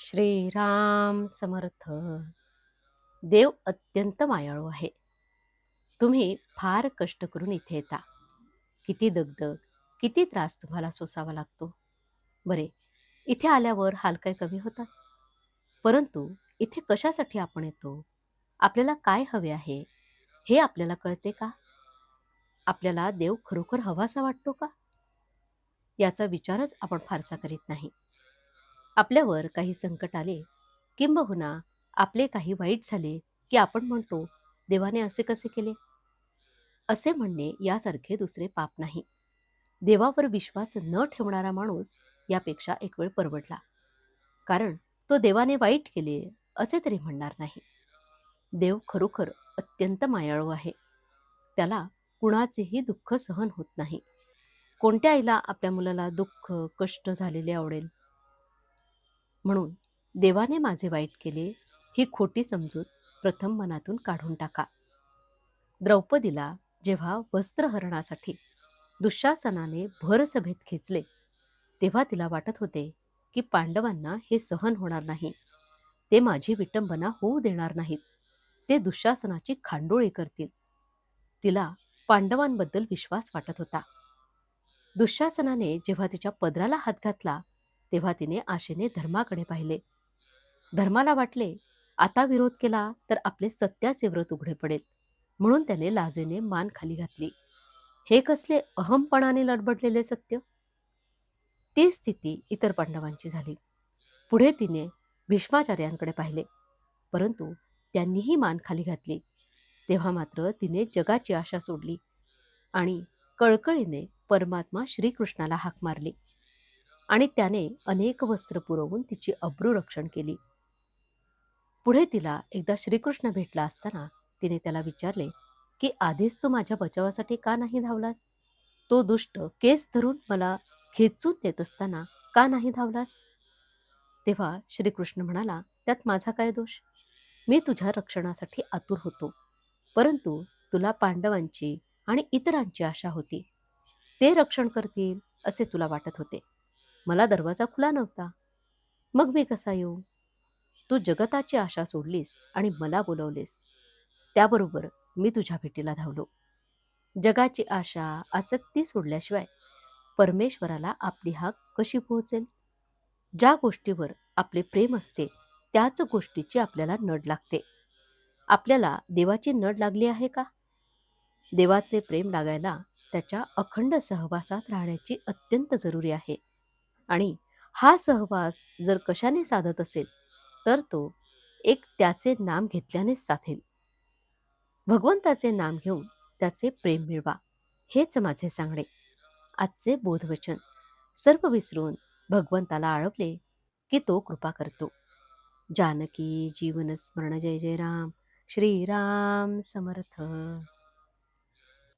श्रीराम समर्थ. देव अत्यंत मायाळू आहे. तुम्ही फार कष्ट करून इथे येता. किती दगदग किती त्रास तुम्हाला सोसावा लागतो. बरे इथे आल्यावर हाल काय कमी होतात? परंतु इथे कशासाठी आपण येतो? आपल्याला काय हवे आहे? हे आपल्याला कळते का? आपल्याला देव खरोखर हवासा वाटतो का? याचा विचारच आपण फारसा करीत नाही. आपल्यावर काही संकट आले किंबहुना आपले काही वाईट झाले की आपण म्हणतो देवाने असे कसे केले? असे म्हणणे यासारखे दुसरे पाप नाही. देवावर विश्वास न ठेवणारा माणूस यापेक्षा एक वेळ परवडला. कारण तो देवाने वाईट केले असे तरी म्हणणार नाही. देव खरोखर अत्यंत मायाळू आहे. त्याला कुणाचेही दुःख सहन होत नाही. कोणत्या आईला आपल्या मुलाला दुःख कष्ट झालेले आवडेल? म्हणून देवाने माझे वाईट केले ही खोटी समजूत प्रथम मनातून काढून टाका. द्रौपदीला जेव्हा वस्त्रहरणासाठी दुःशासनाने भरसभेत खेचले तेव्हा तिला वाटत होते की पांडवांना हे सहन होणार नाही. ते माझी विटंबना होऊ देणार नाहीत. ते दुःशासनाची खांडोळी करतील. तिला पांडवांबद्दल विश्वास वाटत होता. दुःशासनाने जेव्हा तिच्या पदराला हात घातला तेव्हा तिने आशेने धर्माकडे पाहिले. धर्माला वाटले आता विरोध केला तर आपले सत्याचे व्रत उघडे पडेल. म्हणून त्याने लाजेने मान खाली घातली. हे कसले अहमपणाने लडबडलेले सत्य? ती स्थिती इतर पांडवांची झाली. पुढे तिने भीष्माचार्यांकडे पाहिले. परंतु त्यांनीही मान खाली घातली. तेव्हा मात्र तिने जगाची आशा सोडली आणि कळकळीने परमात्मा श्रीकृष्णाला हाक मारली. आणि त्याने अनेक वस्त्र पुरवून तिची अब्रू रक्षण केली. पुढे तिला एकदा श्रीकृष्ण भेटला असताना तिने त्याला विचारले की आधीच तू माझ्या बचावासाठी का नाही धावलास? तो दुष्ट केस धरून मला खेचून नेत असताना का नाही धावलास? तेव्हा श्रीकृष्ण म्हणाला त्यात माझा काय दोष? मी तुझ्या रक्षणासाठी आतुर होतो परंतु तुला पांडवांची आणि इतरांची आशा होती. ते रक्षण करतील असे तुला वाटत होते. मला दरवाजा खुला नव्हता. मग मी कसा येऊ? तू जगताची आशा सोडलीस आणि मला बोलवलेस. त्याबरोबर मी तुझ्या भेटीला धावलो. जगाची आशा आसक्ती सोडल्याशिवाय परमेश्वराला आपली हाक कशी पोहोचेल? ज्या गोष्टीवर आपले प्रेम असते त्याच गोष्टीची आपल्याला नड लागते. आपल्याला देवाची नड लागली आहे का? देवाचे प्रेम लागायला त्याच्या अखंड सहवासात राहण्याची अत्यंत जरुरी आहे. आणि हा सहवास जर कशाने साधत असेल तर तो एक त्याचे नाम घेतल्यानेच साधेल. भगवंताचे नाम घेऊन त्याचे प्रेम मिळवा हेच माझे सांगणे. आजचे बोधवचन सर्व विसरून भगवंताला आळवले की तो कृपा करतो. जानकी जीवन स्मरण जय जय राम श्रीराम समर्थ.